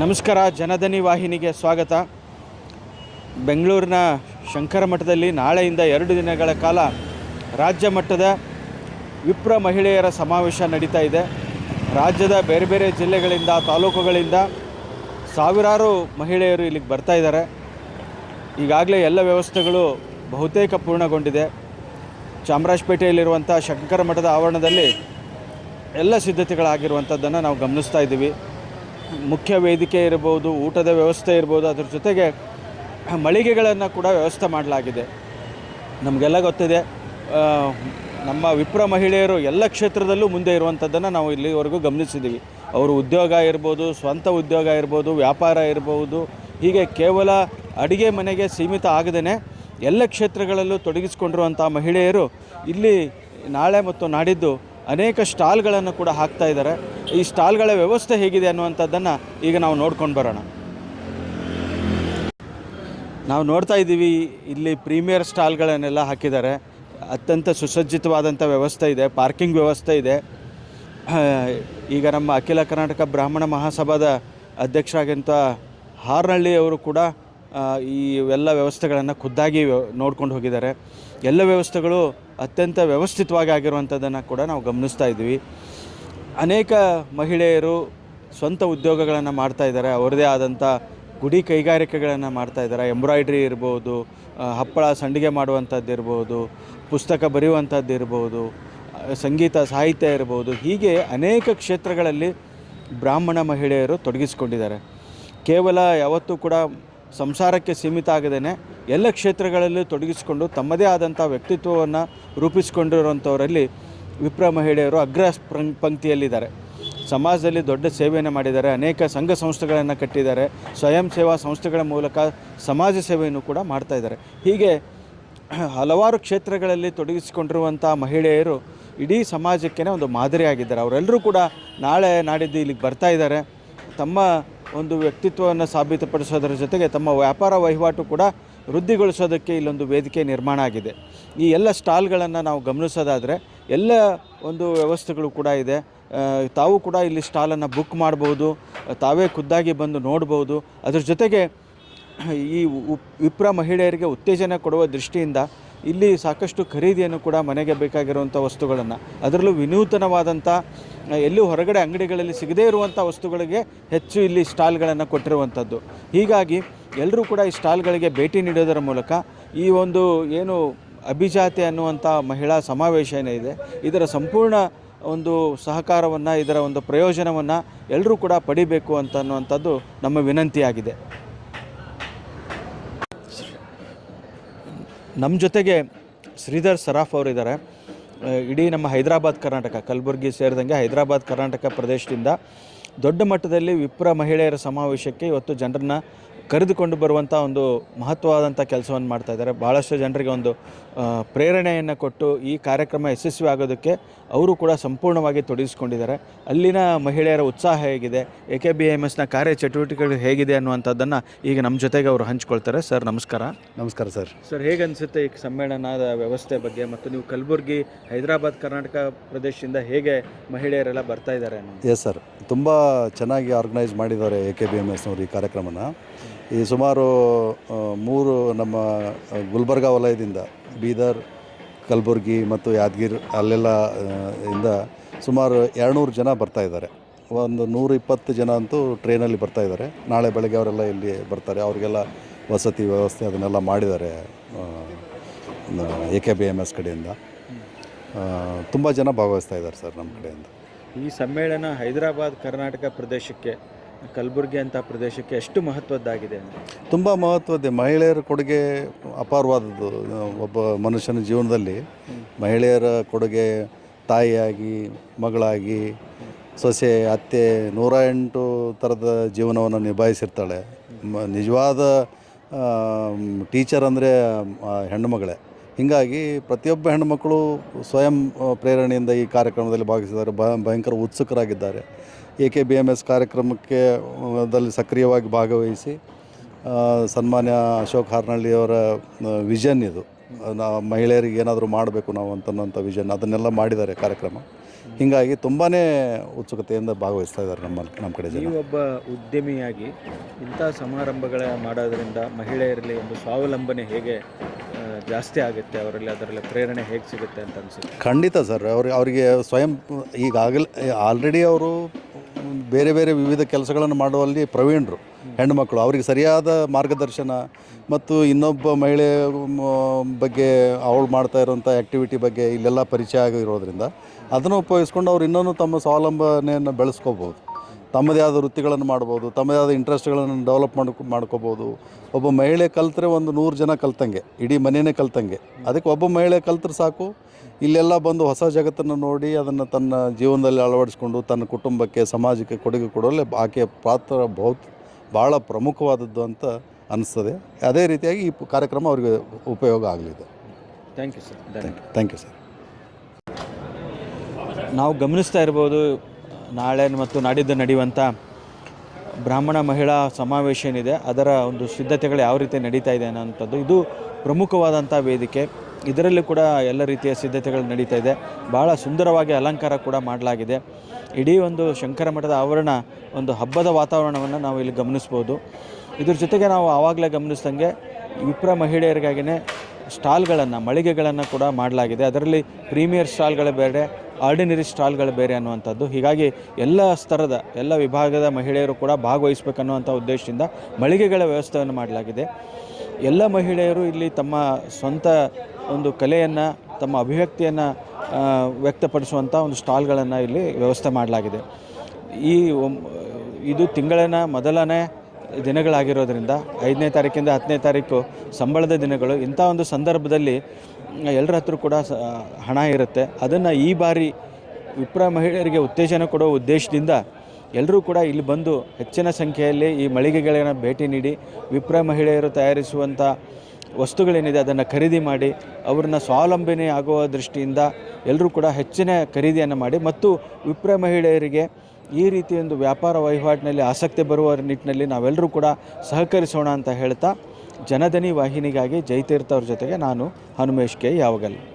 ನಮಸ್ಕಾರ, ಜನಧನಿ ವಾಹಿನಿಗೆ ಸ್ವಾಗತ. ಬೆಂಗಳೂರಿನ ಶಂಕರ ಮಠದಲ್ಲಿ ನಾಳೆಯಿಂದ ಎರಡು ದಿನಗಳ ಕಾಲ ರಾಜ್ಯ ಮಟ್ಟದ ವಿಪ್ರ ಮಹಿಳೆಯರ ಸಮಾವೇಶ ನಡೀತಾ ಇದೆ. ರಾಜ್ಯದ ಬೇರೆ ಬೇರೆ ಜಿಲ್ಲೆಗಳಿಂದ, ತಾಲೂಕುಗಳಿಂದ ಸಾವಿರಾರು ಮಹಿಳೆಯರು ಇಲ್ಲಿಗೆ ಬರ್ತಾ ಇದ್ದಾರೆ. ಈಗಾಗಲೇ ಎಲ್ಲ ವ್ಯವಸ್ಥೆಗಳು ಬಹುತೇಕ ಪೂರ್ಣಗೊಂಡಿದೆ. ಚಾಮರಾಜಪೇಟೆಯಲ್ಲಿರುವಂಥ ಶಂಕರ ಮಠದ ಆವರಣದಲ್ಲಿ ಎಲ್ಲ ಸಿದ್ಧತೆಗಳಾಗಿರುವಂಥದ್ದನ್ನು ನಾವು ಗಮನಿಸ್ತಾ ಇದ್ದೀವಿ. ಮುಖ್ಯ ವೇದಿಕೆ ಇರ್ಬೋದು, ಊಟದ ವ್ಯವಸ್ಥೆ ಇರ್ಬೋದು, ಅದ್ರ ಜೊತೆಗೆ ಮಳಿಗೆಗಳನ್ನು ಕೂಡ ವ್ಯವಸ್ಥೆ ಮಾಡಲಾಗಿದೆ. ನಮಗೆಲ್ಲ ಗೊತ್ತಿದೆ ನಮ್ಮ ವಿಪ್ರ ಮಹಿಳೆಯರು ಎಲ್ಲ ಕ್ಷೇತ್ರದಲ್ಲೂ ಮುಂದೆ ಇರುವಂಥದ್ದನ್ನು ನಾವು ಇಲ್ಲಿವರೆಗೂ ಗಮನಿಸಿದ್ದೀವಿ ಅವರು ಉದ್ಯೋಗ ಇರ್ಬೋದು, ಸ್ವಂತ ಉದ್ಯೋಗ ಇರ್ಬೋದು, ವ್ಯಾಪಾರ ಇರ್ಬೋದು, ಹೀಗೆ ಕೇವಲ ಅಡುಗೆ ಮನೆಗೆ ಸೀಮಿತ ಆಗದೇ ಎಲ್ಲ ಕ್ಷೇತ್ರಗಳಲ್ಲೂ ತೊಡಗಿಸಿಕೊಂಡಿರುವಂಥ ಮಹಿಳೆಯರು ಇಲ್ಲಿ ನಾಳೆ ಮತ್ತು ನಾಡಿದ್ದು ಅನೇಕ ಸ್ಟಾಲ್ಗಳನ್ನು ಕೂಡ ಹಾಕ್ತಾ ಇದ್ದಾರೆ. ಈ ಸ್ಟಾಲ್ಗಳ ವ್ಯವಸ್ಥೆ ಹೇಗಿದೆ ಅನ್ನುವಂಥದ್ದನ್ನು ಈಗ ನಾವು ನೋಡ್ಕೊಂಡು ಬರೋಣ. ನಾವು ನೋಡ್ತಾ ಇದ್ದೀವಿ, ಇಲ್ಲಿ ಪ್ರೀಮಿಯರ್ ಸ್ಟಾಲ್ಗಳನ್ನೆಲ್ಲ ಹಾಕಿದ್ದಾರೆ. ಅತ್ಯಂತ ಸುಸಜ್ಜಿತವಾದಂಥ ವ್ಯವಸ್ಥೆ ಇದೆ, ಪಾರ್ಕಿಂಗ್ ವ್ಯವಸ್ಥೆ ಇದೆ. ಈಗ ನಮ್ಮ ಅಖಿಲ ಕರ್ನಾಟಕ ಬ್ರಾಹ್ಮಣ ಮಹಾಸಭಾದ ಅಧ್ಯಕ್ಷರಾಗಿಂಥ ಹಾರ್ನಹಳ್ಳಿಯವರು ಕೂಡ ಈ ಎಲ್ಲ ವ್ಯವಸ್ಥೆಗಳನ್ನು ಖುದ್ದಾಗಿ ನೋಡ್ಕೊಂಡು ಹೋಗಿದ್ದಾರೆ. ಎಲ್ಲ ವ್ಯವಸ್ಥೆಗಳು ಅತ್ಯಂತ ವ್ಯವಸ್ಥಿತವಾಗಿ ಆಗಿರುವಂಥದ್ದನ್ನು ಕೂಡ ನಾವು ಗಮನಿಸ್ತಾ ಇದ್ದೀವಿ. ಅನೇಕ ಮಹಿಳೆಯರು ಸ್ವಂತ ಉದ್ಯೋಗಗಳನ್ನು ಮಾಡ್ತಾ ಇದ್ದಾರೆ. ಅವರದೇ ಆದಂಥ ಗುಡಿ ಕೈಗಾರಿಕೆಗಳನ್ನು ಮಾಡ್ತಾ ಇದ್ದಾರೆ. ಎಂಬ್ರಾಯ್ಡ್ರಿ ಇರ್ಬೋದು ಹಪ್ಪಳ ಸಂಡಿಗೆ ಮಾಡುವಂಥದ್ದು ಇರ್ಬೋದು, ಪುಸ್ತಕ ಬರೆಯುವಂಥದ್ದು ಇರ್ಬೋದು, ಸಂಗೀತ, ಸಾಹಿತ್ಯ ಇರ್ಬೋದು. ಹೀಗೆ ಅನೇಕ ಕ್ಷೇತ್ರಗಳಲ್ಲಿ ಬ್ರಾಹ್ಮಣ ಮಹಿಳೆಯರು ತೊಡಗಿಸಿಕೊಂಡಿದ್ದಾರೆ. ಕೇವಲ ಯಾವತ್ತೂ ಕೂಡ ಸಂಸಾರಕ್ಕೆ ಸೀಮಿತ ಆಗದೇ ಎಲ್ಲ ಕ್ಷೇತ್ರಗಳಲ್ಲಿ ತೊಡಗಿಸಿಕೊಂಡು ತಮ್ಮದೇ ಆದಂಥ ವ್ಯಕ್ತಿತ್ವವನ್ನು ರೂಪಿಸಿಕೊಂಡಿರುವಂಥವರಲ್ಲಿ ವಿಪ್ರ ಮಹಿಳೆಯರು ಅಗ್ರ ಪಂಕ್ತಿಯಲ್ಲಿದ್ದಾರೆ. ಸಮಾಜದಲ್ಲಿ ದೊಡ್ಡ ಸೇವೆಯನ್ನು ಮಾಡಿದ್ದಾರೆ. ಅನೇಕ ಸಂಘ ಸಂಸ್ಥೆಗಳನ್ನು ಕಟ್ಟಿದ್ದಾರೆ. ಸ್ವಯಂ ಸೇವಾ ಸಂಸ್ಥೆಗಳ ಮೂಲಕ ಸಮಾಜ ಸೇವೆಯನ್ನು ಕೂಡ ಮಾಡ್ತಾ ಇದ್ದಾರೆ. ಹೀಗೆ ಹಲವಾರು ಕ್ಷೇತ್ರಗಳಲ್ಲಿ ತೊಡಗಿಸಿಕೊಂಡಿರುವಂಥ ಮಹಿಳೆಯರು ಇಡೀ ಸಮಾಜಕ್ಕೇ ಒಂದು ಮಾದರಿಯಾಗಿದ್ದಾರೆ. ಅವರೆಲ್ಲರೂ ಕೂಡ ನಾಳೆ ನಾಡಿದ್ದು ಇಲ್ಲಿಗೆ ಬರ್ತಾ ಇದ್ದಾರೆ. ತಮ್ಮ ಒಂದು ವ್ಯಕ್ತಿತ್ವವನ್ನು ಸಾಬೀತುಪಡಿಸೋದರ ಜೊತೆಗೆ ತಮ್ಮ ವ್ಯಾಪಾರ ವಹಿವಾಟು ಕೂಡ ವೃದ್ಧಿಗೊಳಿಸೋದಕ್ಕೆ ಇಲ್ಲೊಂದು ವೇದಿಕೆ ನಿರ್ಮಾಣ ಆಗಿದೆ. ಈ ಎಲ್ಲ ಸ್ಟಾಲ್ಗಳನ್ನು ನಾವು ಗಮನಿಸೋದಾದರೆ ಎಲ್ಲ ಒಂದು ವ್ಯವಸ್ಥೆಗಳು ಕೂಡ ಇದೆ. ತಾವು ಕೂಡ ಇಲ್ಲಿ ಸ್ಟಾಲನ್ನು ಬುಕ್ ಮಾಡ್ಬೋದು, ತಾವೇ ಖುದ್ದಾಗಿ ಬಂದು ನೋಡ್ಬೋದು. ಅದ್ರ ಜೊತೆಗೆ ಈ ವಿಪ್ರ ಮಹಿಳೆಯರಿಗೆ ಉತ್ತೇಜನ ಕೊಡುವ ದೃಷ್ಟಿಯಿಂದ ಇಲ್ಲಿ ಸಾಕಷ್ಟು ಖರೀದಿಯನ್ನು ಕೂಡ ಮನೆಗೆ ಬೇಕಾಗಿರುವಂಥ ವಸ್ತುಗಳನ್ನು. ಅದರಲ್ಲೂ ವಿನೂತನವಾದಂಥ, ಎಲ್ಲೂ ಹೊರಗಡೆ ಅಂಗಡಿಗಳಲ್ಲಿ ಸಿಗದೇ ಇರುವಂಥ ವಸ್ತುಗಳಿಗೆ ಹೆಚ್ಚು ಇಲ್ಲಿ ಸ್ಟಾಲ್ಗಳನ್ನು ಕೊಟ್ಟಿರುವಂಥದ್ದು. ಹೀಗಾಗಿ ಎಲ್ಲರೂ ಕೂಡ ಈ ಸ್ಟಾಲ್ಗಳಿಗೆ ಭೇಟಿ ನೀಡೋದರ ಮೂಲಕ ಈ ಒಂದು ಏನು ಅಭಿಜಾತಿ ಅನ್ನುವಂಥ ಮಹಿಳಾ ಸಮಾವೇಶ ಏನಿದೆ, ಇದರ ಸಂಪೂರ್ಣ ಒಂದು ಸಹಕಾರವನ್ನು, ಇದರ ಒಂದು ಪ್ರಯೋಜನವನ್ನು ಎಲ್ಲರೂ ಕೂಡ ಪಡಿಬೇಕು ಅಂತ ಅನ್ನುವಂಥದ್ದು ನಮ್ಮ ವಿನಂತಿಯಾಗಿದೆ. ನಮ್ಮ ಜೊತೆಗೆ ಶ್ರೀಧರ್ ಸರಾಫ್ ಅವರಿದ್ದಾರೆ. ಇಡೀ ನಮ್ಮ ಹೈದರಾಬಾದ್ ಕರ್ನಾಟಕ, ಕಲಬುರಗಿ ಸೇರಿದಂಗೆ ಹೈದರಾಬಾದ್ ಕರ್ನಾಟಕ ಪ್ರದೇಶದಿಂದ ದೊಡ್ಡ ಮಟ್ಟದಲ್ಲಿ ವಿಪ್ರ ಮಹಿಳೆಯರ ಸಮಾವೇಶಕ್ಕೆ ಇವತ್ತು ಜನರನ್ನ ಕರೆದುಕೊಂಡು ಬರುವಂಥ ಒಂದು ಮಹತ್ವವಾದಂಥ ಕೆಲಸವನ್ನು ಮಾಡ್ತಾ ಇದ್ದಾರೆ. ಭಾಳಷ್ಟು ಜನರಿಗೆ ಒಂದು ಪ್ರೇರಣೆಯನ್ನು ಕೊಟ್ಟು ಈ ಕಾರ್ಯಕ್ರಮ ಯಶಸ್ವಿ ಆಗೋದಕ್ಕೆ ಅವರು ಕೂಡ ಸಂಪೂರ್ಣವಾಗಿ ತೊಡಗಿಸ್ಕೊಂಡಿದ್ದಾರೆ. ಅಲ್ಲಿನ ಮಹಿಳೆಯರ ಉತ್ಸಾಹ ಹೇಗಿದೆ ಎ ಕೆ ಬಿ ಎಂ ಎಸ್ನ ಕಾರ್ಯಚಟುವಟಿಕೆಗಳು ಹೇಗಿದೆ ಅನ್ನುವಂಥದ್ದನ್ನು ಈಗ ನಮ್ಮ ಜೊತೆಗೆ ಅವರು ಹಂಚ್ಕೊಳ್ತಾರೆ. ಸರ್ ನಮಸ್ಕಾರ. ನಮಸ್ಕಾರ ಸರ್. ಸರ್ ಹೇಗೆ ಅನಿಸುತ್ತೆ ಈ ಸಮ್ಮೇಳನದ ವ್ಯವಸ್ಥೆ ಬಗ್ಗೆ ಮತ್ತು ನೀವು ಕಲಬುರಗಿ ಹೈದರಾಬಾದ್ ಕರ್ನಾಟಕ ಪ್ರದೇಶದಿಂದ ಹೇಗೆ ಮಹಿಳೆಯರೆಲ್ಲ ಬರ್ತಾ ಇದ್ದಾರೆ ಎಸ್ ಸರ್ ತುಂಬ ಚೆನ್ನಾಗಿ ಆರ್ಗನೈಸ್ ಮಾಡಿದ್ದಾರೆ ಎ ಕೆ ಬಿ ಎಂ ಎಸ್ನವರು ಈ ಕಾರ್ಯಕ್ರಮನ. ಈ ಸುಮಾರು ಮೂರು ನಮ್ಮ ಗುಲ್ಬರ್ಗ ವಲಯದಿಂದ, ಬೀದರ್, ಕಲಬುರ್ಗಿ ಮತ್ತು ಯಾದಗಿರಿ ಅಲ್ಲೆಲ್ಲ ಇಂದ ಸುಮಾರು ಎರಡುನೂರು ಜನ ಬರ್ತಾ ಇದ್ದಾರೆ. ಒಂದು ನೂರ ಇಪ್ಪತ್ತು ಜನ ಅಂತೂ ಟ್ರೈನಲ್ಲಿ ಬರ್ತಾ ಇದ್ದಾರೆ. ನಾಳೆ ಬೆಳಗ್ಗೆ ಅವರೆಲ್ಲ ಇಲ್ಲಿ ಬರ್ತಾರೆ. ಅವರಿಗೆಲ್ಲ ವಸತಿ ವ್ಯವಸ್ಥೆ ಅದನ್ನೆಲ್ಲ ಮಾಡಿದ್ದಾರೆ A K B M S ಕಡೆಯಿಂದ. ತುಂಬ ಜನ ಭಾಗವಹಿಸ್ತಾ ಇದ್ದಾರೆ ಸರ್ ನಮ್ಮ ಕಡೆಯಿಂದ. ಈ ಸಮ್ಮೇಳನ ಹೈದರಾಬಾದ್ ಕರ್ನಾಟಕ ಪ್ರದೇಶಕ್ಕೆ ಕಲಬುರಗಿ ಅಂತ ಪ್ರದೇಶಕ್ಕೆ ಎಷ್ಟು ಮಹತ್ವದ್ದಾಗಿದೆ ತುಂಬ ಮಹತ್ವದ ಮಹಿಳೆಯರ ಕೊಡುಗೆ ಅಪಾರವಾದದ್ದು ಒಬ್ಬ ಮನುಷ್ಯನ ಜೀವನದಲ್ಲಿ. ಮಹಿಳೆಯರ ಕೊಡುಗೆ ತಾಯಿಯಾಗಿ, ಮಗಳಾಗಿ, ಸೊಸೆ, ಅತ್ತೆ, ನೂರ ಎಂಟು ಥರದ ಜೀವನವನ್ನು ನಿಭಾಯಿಸಿರ್ತಾಳೆ. ಮ, ನಿಜವಾದ ಟೀಚರ್ ಅಂದರೆ ಹೆಣ್ಣುಮಗಳೇ ಹೀಗಾಗಿ ಪ್ರತಿಯೊಬ್ಬ ಹೆಣ್ಣುಮಕ್ಕಳು ಸ್ವಯಂ ಪ್ರೇರಣೆಯಿಂದ ಈ ಕಾರ್ಯಕ್ರಮದಲ್ಲಿ ಭಾಗಿಸಿದ್ದಾರೆ. ಭಯಂಕರ ಉತ್ಸುಕರಾಗಿದ್ದಾರೆ. A K B M S ಕಾರ್ಯಕ್ರಮಕ್ಕೆ ದಲ್ಲಿ ಸಕ್ರಿಯವಾಗಿ ಭಾಗವಹಿಸಿ ಸನ್ಮಾನ್ಯ ಅಶೋಕ್ ಹಾರ್ನಳ್ಳಿಯವರ ವಿಷನ್ ಇದು. ನಾ ಮಹಿಳೆಯರಿಗೆ ಏನಾದರೂ ಮಾಡಬೇಕು ನಾವು ಅಂತನ್ನೋಂಥ ವಿಷನ್ ಅದನ್ನೆಲ್ಲ ಮಾಡಿದ್ದಾರೆ ಕಾರ್ಯಕ್ರಮ. ಹೀಗಾಗಿ ತುಂಬಾ ಉತ್ಸುಕತೆಯಿಂದ ಭಾಗವಹಿಸ್ತಾ ಇದ್ದಾರೆ ನಮ್ಮ ನಮ್ಮ ಕಡೆ ಜನ. ಒಬ್ಬ ಉದ್ಯಮಿಯಾಗಿ ಇಂಥ ಸಮಾರಂಭಗಳ ಮಾಡೋದರಿಂದ ಮಹಿಳೆಯರಲ್ಲಿ ಒಂದು ಸ್ವಾವಲಂಬನೆ ಹೇಗೆ ಜಾಸ್ತಿ ಆಗುತ್ತೆ ಅವರಲ್ಲಿ ಅದರಲ್ಲಿ ಪ್ರೇರಣೆ ಹೇಗೆ ಸಿಗುತ್ತೆ ಅಂತ ಅನಿಸುತ್ತೆ? ಖಂಡಿತ ಸರ್ ಅವ್ರಿಗೆ ಅವರಿಗೆ ಸ್ವಯಂ ಈಗಾಗಲೇ ಆಲ್ರೆಡಿ ಅವರು ಬೇರೆ ಬೇರೆ ವಿವಿಧ ಕೆಲಸಗಳನ್ನು ಮಾಡುವಲ್ಲಿ ಪ್ರವೀಣರು ಹೆಣ್ಣುಮಕ್ಕಳು ಅವರಿಗೆ ಸರಿಯಾದ ಮಾರ್ಗದರ್ಶನ ಮತ್ತು ಇನ್ನೊಬ್ಬ ಮಹಿಳೆ ಬಗ್ಗೆ ಅವಳು ಮಾಡ್ತಾ ಇರುವಂಥ ಆ್ಯಕ್ಟಿವಿಟಿ ಬಗ್ಗೆ ಇಲ್ಲೆಲ್ಲ ಪರಿಚಯ ಆಗಿರೋದ್ರಿಂದ ಅದನ್ನು ಉಪಯೋಗಿಸ್ಕೊಂಡು ಅವ್ರು ಇನ್ನೂ ತಮ್ಮ ಸ್ವಾವಲಂಬನೆಯನ್ನು ಬೆಳೆಸ್ಕೋಬೋದು. ತಮ್ಮದೇ ಆದ ವೃತ್ತಿಗಳನ್ನು ಮಾಡ್ಬೋದು ತಮ್ಮದೇ ಆದ ಇಂಟ್ರೆಸ್ಟ್ಗಳನ್ನು ಡೆವಲಪ್ ಮಾಡ್ಕೊ ಮಾಡ್ಕೋಬೋದು. ಒಬ್ಬ ಮಹಿಳೆ ಕಲ್ತ್ರೆ ಒಂದು ನೂರು ಜನ ಕಲ್ತಂಗೆ ಇಡೀ ಮನೆಯೇ ಕಲ್ತಂಗೆ. ಅದಕ್ಕೆ ಒಬ್ಬ ಮಹಿಳೆ ಕಲ್ತ್ರೆ ಸಾಕು. ಇಲ್ಲೆಲ್ಲ ಬಂದು ಹೊಸ ಜಗತ್ತನ್ನು ನೋಡಿ ಅದನ್ನು ತನ್ನ ಜೀವನದಲ್ಲಿ ಅಳವಡಿಸ್ಕೊಂಡು ತನ್ನ ಕುಟುಂಬಕ್ಕೆ ಸಮಾಜಕ್ಕೆ ಕೊಡುಗೆ ಕೊಡೋಲ್ಲೇ ಆಕೆಯ ಪಾತ್ರ ಬಹುತ್ ಭಾಳ ಪ್ರಮುಖವಾದದ್ದು ಅಂತ ಅನ್ನಿಸ್ತದೆ ಅದೇ ರೀತಿಯಾಗಿ ಈ ಕಾರ್ಯಕ್ರಮ ಅವರಿಗೆ ಉಪಯೋಗ ಆಗಲಿದೆ. Thank you sir thank you sir ನಾವು ಗಮನಿಸ್ತಾ ಇರ್ಬೋದು ನಾಳೆ ಮತ್ತು ನಾಡಿದ್ದು ನಡೆಯುವಂಥ ಬ್ರಾಹ್ಮಣ ಮಹಿಳಾ ಸಮಾವೇಶ ಏನಿದೆ, ಅದರ ಒಂದು ಸಿದ್ಧತೆಗಳು ಯಾವ ರೀತಿ ನಡೀತಾ ಇದೆ ಅನ್ನೋಂಥದ್ದು ಇದು ಪ್ರಮುಖವಾದಂಥ ವೇದಿಕೆ. ಇದರಲ್ಲಿ ಕೂಡ ಎಲ್ಲ ರೀತಿಯ ಸಿದ್ಧತೆಗಳು ನಡೀತಾ ಇದೆ. ಭಾಳ ಸುಂದರವಾಗಿ ಅಲಂಕಾರ ಕೂಡ ಮಾಡಲಾಗಿದೆ. ಇಡೀ ಒಂದು ಶಂಕರ ಮಠದ ಆವರಣ, ಒಂದು ಹಬ್ಬದ ವಾತಾವರಣವನ್ನು ನಾವು ಇಲ್ಲಿ ಗಮನಿಸ್ಬೋದು. ಇದ್ರ ಜೊತೆಗೆ ನಾವು ಆವಾಗಲೇ ಗಮನಿಸ್ದಂಗೆ ವಿಪ್ರ ಮಹಿಳೆಯರಿಗಾಗಿಯೇ ಸ್ಟಾಲ್ಗಳನ್ನು, ಮಳಿಗೆಗಳನ್ನು ಕೂಡ ಮಾಡಲಾಗಿದೆ. ಅದರಲ್ಲಿ ಪ್ರೀಮಿಯರ್ ಸ್ಟಾಲ್ಗಳ ಬೇರೆ ಆರ್ಡಿನರಿ ಸ್ಟಾಲ್ಗಳು ಬೇರೆ ಅನ್ನುವಂಥದ್ದು. ಹೀಗಾಗಿ ಎಲ್ಲ ಸ್ತರದ, ಎಲ್ಲ ವಿಭಾಗದ ಮಹಿಳೆಯರು ಕೂಡ ಭಾಗವಹಿಸಬೇಕನ್ನುವಂಥ ಉದ್ದೇಶದಿಂದ ಮಳಿಗೆಗಳ ವ್ಯವಸ್ಥೆಯನ್ನು ಮಾಡಲಾಗಿದೆ. ಎಲ್ಲ ಮಹಿಳೆಯರು ಇಲ್ಲಿ ತಮ್ಮ ಸ್ವಂತ ಒಂದು ಕಲೆಯನ್ನು, ತಮ್ಮ ಅಭಿವ್ಯಕ್ತಿಯನ್ನು ವ್ಯಕ್ತಪಡಿಸುವಂಥ ಒಂದು ಸ್ಟಾಲ್ಗಳನ್ನು ಇಲ್ಲಿ ವ್ಯವಸ್ಥೆ ಮಾಡಲಾಗಿದೆ. ಈ ಇದು ತಿಂಗಳನ ಮೊದಲನೇ ದಿನಗಳಾಗಿರೋದ್ರಿಂದ ಐದನೇ ತಾರೀಕಿಂದ ಹತ್ತನೇ ತಾರೀಕು ಸಂಬಳದ ದಿನಗಳು ಇಂಥ ಒಂದು ಸಂದರ್ಭದಲ್ಲಿ ಎಲ್ಲರ ಹತ್ರ ಕೂಡ ಹಣ ಇರುತ್ತೆ. ಅದನ್ನು ಈ ಬಾರಿ ವಿಪ್ರ ಮಹಿಳೆಯರಿಗೆ ಉತ್ತೇಜನ ಕೊಡೋ ಉದ್ದೇಶದಿಂದ ಎಲ್ಲರೂ ಕೂಡ ಇಲ್ಲಿ ಬಂದು ಹೆಚ್ಚಿನ ಸಂಖ್ಯೆಯಲ್ಲಿ ಈ ಮಳಿಗೆಗಳನ್ನು ಭೇಟಿ ನೀಡಿ ವಿಪ್ರ ಮಹಿಳೆಯರು ತಯಾರಿಸುವಂಥ ವಸ್ತುಗಳೇನಿದೆ ಅದನ್ನು ಖರೀದಿ ಮಾಡಿ ಅವ್ರನ್ನ ಸ್ವಾವಲಂಬನೆ ಆಗುವ ದೃಷ್ಟಿಯಿಂದ ಎಲ್ಲರೂ ಕೂಡ ಹೆಚ್ಚಿನ ಖರೀದಿಯನ್ನು ಮಾಡಿ ಮತ್ತು ವಿಪ್ರ ಮಹಿಳೆಯರಿಗೆ ಈ ರೀತಿ ಒಂದು ವ್ಯಾಪಾರ ವಹಿವಾಟಿನಲ್ಲಿ ಆಸಕ್ತಿ ಬರುವ ನಿಟ್ಟಿನಲ್ಲಿ ನಾವೆಲ್ಲರೂ ಕೂಡ ಸಹಕರಿಸೋಣ ಅಂತ ಹೇಳ್ತಾ ಜನಧನಿ ವಾಹಿನಿಗಾಗಿ ಜೈತೀರ್ಥ ಅವ್ರ ಜೊತೆಗೆ ನಾನು ಹನುಮೇಶ್ ಕೆ ಯಾವಗಲ್.